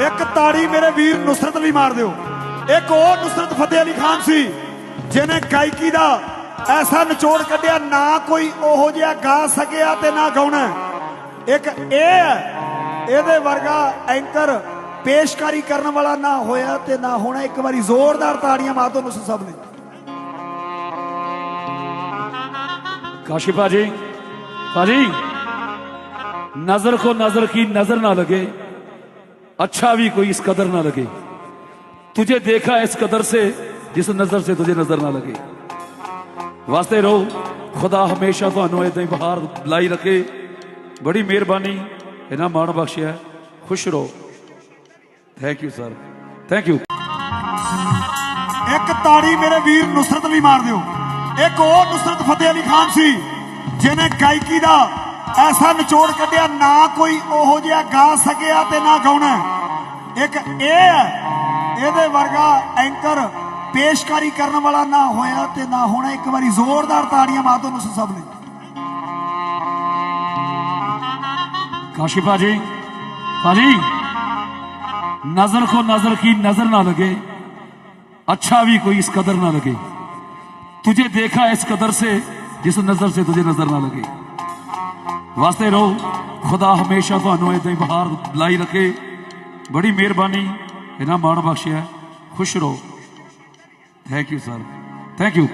ਇੱਕ ਤਾੜੀ ਮੇਰੇ ਵੀਰ ਨੁਸਰਤ ਲਈ ਮਾਰ ਦਿਓ। ਇੱਕ ਹੋਰ ਨੁਸਰਤ ਫਤਿਹ ਅਲੀ ਖਾਨ ਸੀ, ਜਿਹਨੇ ਗਾਇਕੀ ਦਾ ਐਸਾ ਨਿਚੋੜ ਕੱਢਿਆ, ਨਾ ਕੋਈ ਉਹੋ ਜਿਹਾ ਗਾ ਸਕਿਆ ਤੇ ਨਾ ਗਾਉਣਾ। ਇੱਕ ਇਹ ਹੈ, ਇਹਦੇ ਵਰਗਾ ਐਂਕਰ ਪੇਸ਼ਕਾਰੀ ਕਰਨ ਵਾਲਾ ਨਾ ਹੋਇਆ ਤੇ ਨਾ ਹੋਣਾ, ਇੱਕ ਵਾਰੀ ਜ਼ੋਰਦਾਰ ਤਾੜੀਆਂ ਮਾਰ ਦਿਓ ਨੁਸਰਤ ਸਾਹਿਬ ਨੇ। ਕਾਸ਼ੀ ਭਾਜੀ ਭਾਜੀ, ਨਜ਼ਰ ਕੋ ਨਜ਼ਰ, ਕੀ ਨਜ਼ਰ ਨਾ ਲਗੇ। अच्छा भी कोई इस कदर ना लगे तुझे देखा इस कदर से जिस नजर से तुझे नजर ना लगे वास्ते रहो खुदा हमेशा ਤੁਹਾਨੂੰ ਇਦਾਂ ਹੀ ਬਹਾਰ ਲਾਈ ਰੱਖੇ ਬੜੀ ਮਿਹਰਬਾਨੀ ਇਹਨਾਂ ਮਾਣ ਬਖਸ਼ਿਆ ਖੁਸ਼ ਰਹੋ thank you sir thank you ਇੱਕ ਤਾੜੀ ਮੇਰੇ ਵੀਰ ਨੁਸਰਤ ਲਈ ਮਾਰ ਦਿਓ ਇੱਕ ਉਹ ਨੁਸਰਤ ਫਤਿਹ ਅਲੀ ਖਾਨ ਸੀ ਜਿਹਨੇ ਗਾਇਕੀ ਦਾ ਐਸਾ ਨਿਚੋੜ ਕੱਢਿਆ ਨਾ ਕੋਈ ਉਹੋ ਜਿਹਾ ਗਾ ਸਕਿਆ ਤੇ ਨਾ ਗਾਉਣਾ ਇੱਕ ਇਹ ਹੈ ਇਹਦੇ ਵਰਗਾ ਐਂਕਰ ਪੇਸ਼ਕਾਰੀ ਕਰਨ ਵਾਲਾ ਨਾ ਹੋਇਆ ਤੇ ਨਾ ਹੋਣਾ ਇੱਕ ਵਾਰੀ ਜ਼ੋਰਦਾਰ ਤਾੜੀਆਂ ਮਾਰ ਦਿਓ ਨੁਸਰਤ ਸਾਹਿਬ ਨੇ काशी पाजी पाजी नजर को नजर की नजर ना लगे अच्छा भी कोई इस कदर ना लगे तुझे देखा इस कदर से जिस नजर से तुझे नजर ना लगे ਵਾਸਤੇ ਰਹੋ। ਖੁਦਾ ਹਮੇਸ਼ਾ ਤੁਹਾਨੂੰ ਇਦਾਂ ਹੀ ਬਹਾਰ ਲਾਈ ਰੱਖੇ। ਬੜੀ ਮਿਹਰਬਾਨੀ। ਇਹਨਾਂ ਮਾਣ ਬਖਸ਼ਿਆ। ਖੁਸ਼ ਰਹੋ। Thank you sir thank you